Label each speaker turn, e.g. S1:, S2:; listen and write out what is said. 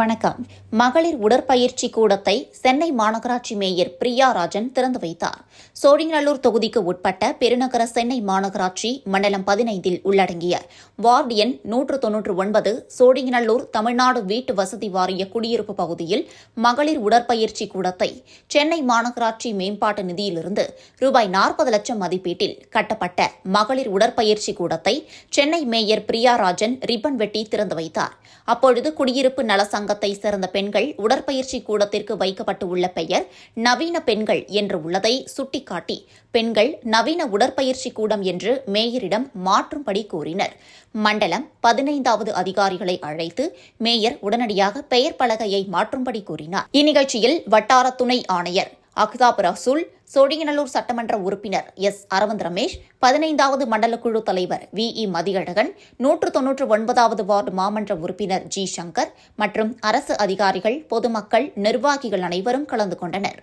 S1: வணக்கம். மகளிர் உடற்பயிற்சி கூடத்தை சென்னை மாநகராட்சி மேயர் பிரியா ராஜன் திறந்து வைத்தார். சோழிங்கநல்லூர் தொகுதிக்கு உட்பட்ட பெருநகர சென்னை மாநகராட்சி மண்டலம் பதினைந்தில் உள்ளடங்கிய வார்டு எண் நூற்று தொன்னூற்று ஒன்பது சோழிங்கநல்லூர் தமிழ்நாடு வீட்டு வசதி வாரிய குடியிருப்பு பகுதியில் மகளிர் உடற்பயிற்சி கூடத்தை சென்னை மாநகராட்சி மேம்பாட்டு நிதியிலிருந்து ரூபாய் நாற்பது லட்சம் மதிப்பீட்டில் கட்டப்பட்ட மகளிர் உடற்பயிற்சி கூடத்தை சென்னை மேயர் பிரியா ராஜன் ரிப்பன் வெட்டி திறந்து வைத்தார். அப்பொழுது குடியிருப்பு நலசங்க சங்கத்தை சேர்ந்த பெண்கள் உடற்பயிற்சி கூடத்திற்கு வைக்கப்பட்டு உள்ள பெயர் நவீன பெண்கள் என்று உள்ளதை சுட்டிக்காட்டி பெண்கள் நவீன உடற்பயிற்சி கூடம் என்று மேயரிடம் மாற்றும்படி கூறினர். மண்டலம் பதினைந்தாவது அதிகாரிகளை அழைத்து மேயர் உடனடியாக பெயர் பலகையை மாற்றும்படி கூறினார். இந்நிகழ்ச்சியில் வட்டார துணை ஆணையர் அக்தாப் ரசூல் சோழிங்கநல்லூர் சட்டமன்ற உறுப்பினர் எஸ். அரவிந்த் ரமேஷ் பதினைந்தாவது மண்டல குழு தலைவர் வி. இ. மதியழகன் நூற்று தொன்னூற்று ஒன்பதாவது வார்டு மாமன்ற உறுப்பினர் ஜி. சங்கர் மற்றும் அரசு அதிகாரிகள் பொதுமக்கள் நிர்வாகிகள் அனைவரும் கலந்து கொண்டனர்.